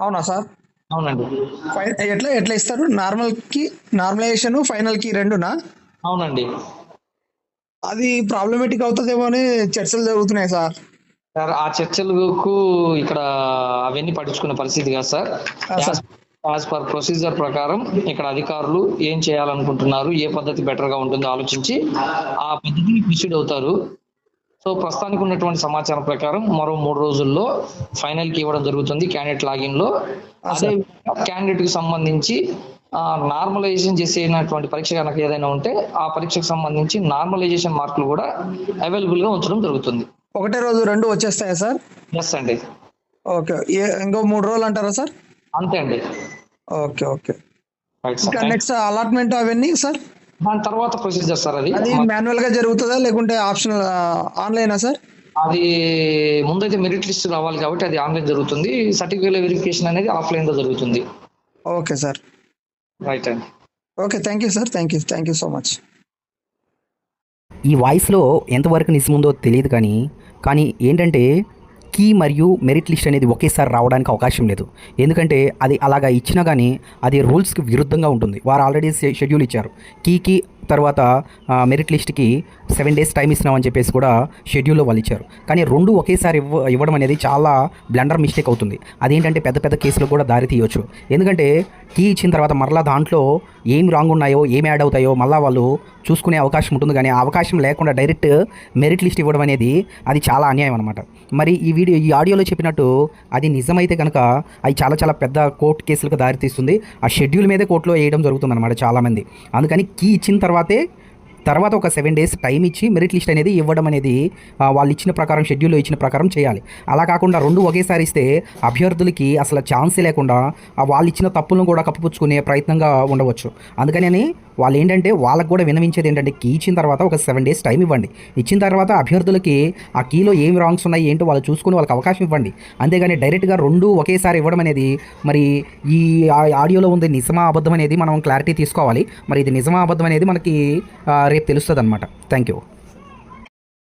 అవునా సార్? అవునండి. ఎట్లా ఎట్లా ఇస్తారు? నార్మల్కి నార్మలైజేషన్ ఫైనల్కి రెండునా? అవునండి. అది ప్రాబ్లమేటిక్ అవుతుందేమో అని చర్చలు జరుగుతున్నాయి సార్. సార్ ఆ చర్చలకు ఇక్కడ అవన్నీ పట్టించుకునే పరిస్థితి కాదు సార్. యాజ్ పర్ ప్రొసీజర్ ప్రకారం ఇక్కడ అధికారులు ఏం చేయాలనుకుంటున్నారు ఏ పద్ధతి బెటర్గా ఉంటుందో ఆలోచించి ఆ పద్ధతిని ప్రొసీడ్ అవుతారు. సో ప్రస్తుతానికి ఉన్నటువంటి సమాచారం ప్రకారం మరో మూడు రోజుల్లో ఫైనల్కి ఇవ్వడం జరుగుతుంది క్యాండిడేట్ లాగిన్లో అదే. క్యాండిడేట్కి సంబంధించి నార్మలైజేషన్ చేసేటువంటి పరీక్ష కనుక ఏదైనా ఉంటే ఆ పరీక్షకు సంబంధించి నార్మలైజేషన్ మార్కులు కూడా అవైలబుల్గా ఉంచడం జరుగుతుంది. ఒకటే రోజు రెండు వచ్చేస్తాయా సార్? ఎస్ అండి. ఓకే. ఇంకో మూడు రోజులు అంటారా సార్? అంతే అండి. Okay okay. నెక్స్ట్ అలాట్మెంట్ అవన్నీ సార్? దాని తర్వాత ప్రొసీజర్ సార్ అది. అది మాన్యువల్గా జరుగుతుందా? లేకుంటే ఆప్షనల్ ఆన్లైనా సార్? అది ముందైతే మెరిట్ లిస్ట్ రావాలి కాబట్టి అది ఆన్లైన్ జరుగుతుంది. సర్టిఫికేట్ వెరిఫికేషన్ అనేది ఆఫ్లైన్లో జరుగుతుంది. Okay sir. రైట్ అండి. Okay thank you sir thank you thank you so much ఈ వాయిస్లో ఎంతవరకు నిజం ఉందో తెలియదు కానీ కానీ ఏంటంటే కీ మరియు మెరిట్ లిస్ట్ అనేది ఒకేసారి రావడానికి అవకాశం లేదు. ఎందుకంటే అది అలాగా ఇచ్చినా కానీ అది రూల్స్కి విరుద్ధంగా ఉంటుంది. వారు ఆల్రెడీ షెడ్యూల్ ఇచ్చారు. కీకి తర్వాత మెరిట్ లిస్ట్కి సెవెన్ డేస్ టైం ఇస్తున్నామని చెప్పేసి కూడా షెడ్యూల్లో వాళ్ళు ఇచ్చారు. కానీ రెండు ఒకేసారి ఇవ్వ ఇవ్వడం అనేది చాలా బ్లండర్ మిస్టేక్ అవుతుంది. అదేంటంటే పెద్ద పెద్ద కేసులకు కూడా దారి తీయవచ్చు ఎందుకంటే కీ ఇచ్చిన తర్వాత మరలా దాంట్లో ఏం రాంగ్ ఉన్నాయో ఏం యాడ్ అవుతాయో మళ్ళీ వాళ్ళు చూసుకునే అవకాశం ఉంటుంది. కానీ అవకాశం లేకుండా డైరెక్ట్ మెరిట్ లిస్ట్ ఇవ్వడం అనేది అది చాలా అన్యాయం అనమాట మరి ఈ వీడియో ఈ ఆడియోలో చెప్పినట్టు అది నిజమైతే కనుక అది చాలా చాలా పెద్ద కోర్టు కేసులకు దారితీస్తుంది ఆ షెడ్యూల్ మీదే కోర్టులో వేయడం జరుగుతుంది అనమాట చాలామంది. అందుకని కీ ఇచ్చిన తర్వాత बातें తర్వాత ఒక సెవెన్ డేస్ టైం ఇచ్చి మెరిట్ లిస్ట్ అనేది ఇవ్వడం అనేది వాళ్ళు ఇచ్చిన ప్రకారం షెడ్యూల్లో ఇచ్చిన ప్రకారం చేయాలి. అలా కాకుండా రెండు ఒకేసారి ఇస్తే అభ్యర్థులకి అసలు ఛాన్సే లేకుండా వాళ్ళు ఇచ్చిన తప్పులను కూడా కప్పిపుచ్చుకునే ప్రయత్నంగా ఉండవచ్చు. అందుకని వాళ్ళు ఏంటంటే వాళ్ళకు కూడా వినవించేది ఏంటంటే కీ ఇచ్చిన తర్వాత ఒక సెవెన్ డేస్ టైం ఇవ్వండి. ఇచ్చిన తర్వాత అభ్యర్థులకి ఆ కీలో ఏమి రాంగ్స్ ఉన్నాయి ఏంటో వాళ్ళు చూసుకుని వాళ్ళకి అవకాశం ఇవ్వండి. అంతేగాని డైరెక్ట్గా రెండు ఒకేసారి ఇవ్వడం అనేది మరి ఈ ఆడియోలో ఉంది నిజమా అబద్ధం అనేది మనం క్లారిటీ తీసుకోవాలి. మరి ఇది నిజమా అబద్ధం అనేది మనకి వారికి తెలుస్తుంది అనమాట థ్యాంక్ యూ